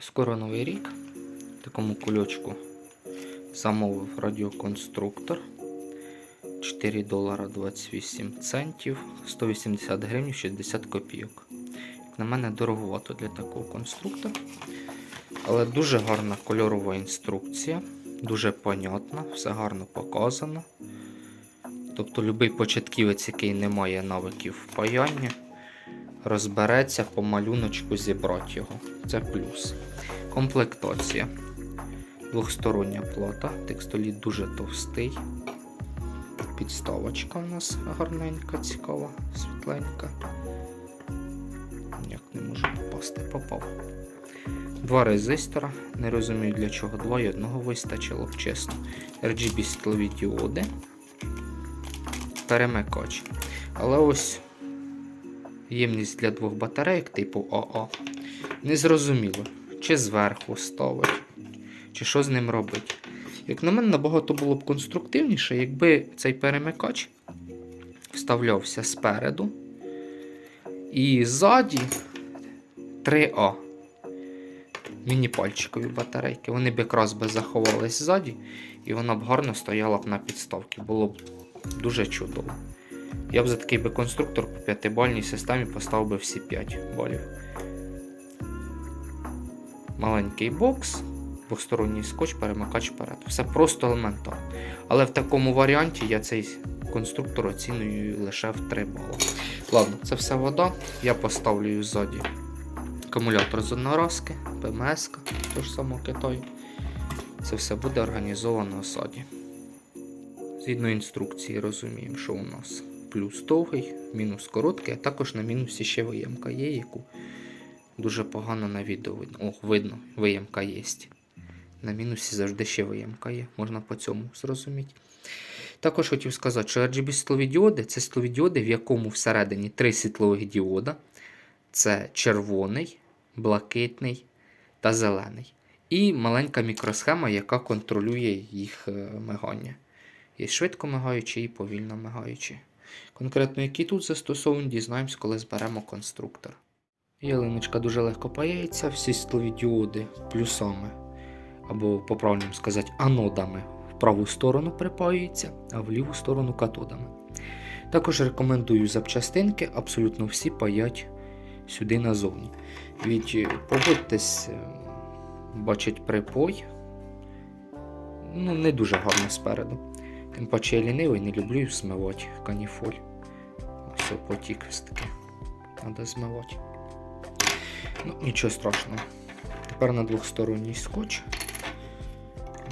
Скоро новий рік. В такому кульочку замовив радіоконструктор. 4 долара 28 центів, 180 гривень 60 копійок. Як на мене дороговато для такого конструктора. Але дуже гарна кольорова інструкція, дуже понятна, все гарно показано. Тобто будь-який початківець, який не має навиків паяння, розбереться по малюночку зібрати його. Це плюс. Комплектація. Двохстороння плата. Текстоліт дуже товстий. Підставочка у нас гарненька, цікава, світленька. Як не можу попасти, попав. Два резистора. Не розумію для чого два і одного вистачило б чесно. RGB світлові діоди. Перемикач. Але ось ємність для двох батарейок типу АА. Незрозуміло, чи зверху ставить, чи що з ним робить. Як на мене, набагато було б конструктивніше, якби цей перемикач вставлявся спереду. І ззаді 3А. Міні-пальчикові батарейки. Вони б якраз би заховались ззаді, і вона б гарно стояла б на підставці. Було б дуже чудово. Я б за такий би конструктор по 5-бальній системі поставив би всі 5 балів. Маленький бокс, двосторонній скотч, перемикач вперед. Все просто елементарно. Але в такому варіанті я цей конструктор оціную лише в 3 бали. Ладно, це все вода. Я поставлю ззаді акумулятор з одноразки, ПМС, того ж самого Китаю. Це все буде організовано ззаді. Згідно інструкції розуміємо, що у нас плюс довгий, мінус короткий, а також на мінусі ще виємка є, яку дуже погано на відео видно. О, видно, виємка є. На мінусі завжди ще виємка є, можна по цьому зрозуміти. Також хотів сказати, що RGB світлові це світлові в якому всередині три світлових діода. Це червоний, блакитний та зелений. І маленька мікросхема, яка контролює їх е, мигання. Є швидко мигаючі і повільно мигаючі. Конкретно, які тут застосовані, дізнаємось, коли зберемо конструктор. Ялиночка дуже легко паяється, всі світлові діоди плюсами, або, по правильному сказати, анодами в праву сторону припаюються, а в ліву сторону катодами. Також рекомендую запчастинки, абсолютно всі паять сюди назовні. Від е, погодьтесь, е, бачить припой. Ну, не дуже гарно спереду. Тим паче я лінивий, не люблю змивати каніфоль. Ось потік ось таки. Треба змивати. Ну, нічого страшного. Тепер на двохсторонній скотч.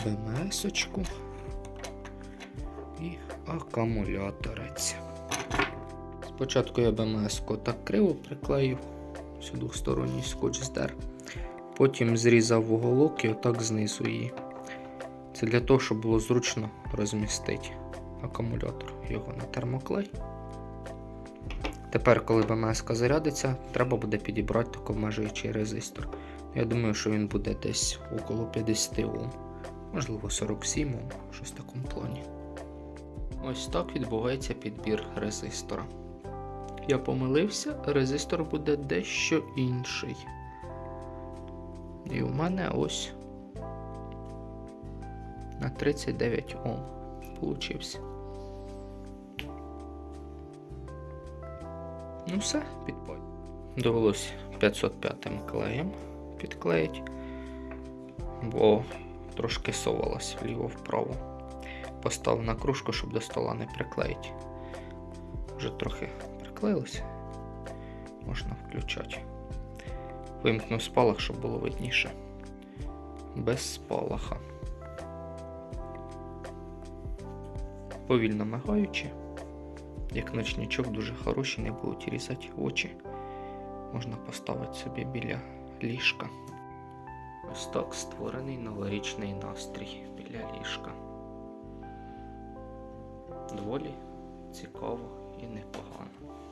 БМС-очку і акумуляторець. Спочатку я БМС-ку так криво приклеїв, всю двохсторонній скотч здер. Потім зрізав уголок і отак знизу її. Це для того, щоб було зручно розмістити акумулятор його на термоклей. Тепер, коли БМС зарядиться, треба буде підібрати такомежуючий резистор. Я думаю, що він буде десь около 50 Ом, можливо 47 Ом, щось в такому плані. Ось так відбувається підбір резистора. Я помилився, резистор буде дещо інший. І у мене ось на 39 Ом получився. Ну все, підпой. Довелось 505 клеєм підклеїти, бо трошки совалось вліво-вправо. Поставив на кружку, щоб до стола не приклеїти. Вже трохи приклеїлося. Можна включати. Вимкнув спалах, щоб було видніше. Без спалаха. Повільно мигаючи. Як ночнічок, дуже хороший, не будуть різати очі. Можна поставити собі біля ліжка. Ось так створений новорічний настрій біля ліжка. Доволі цікаво і непогано.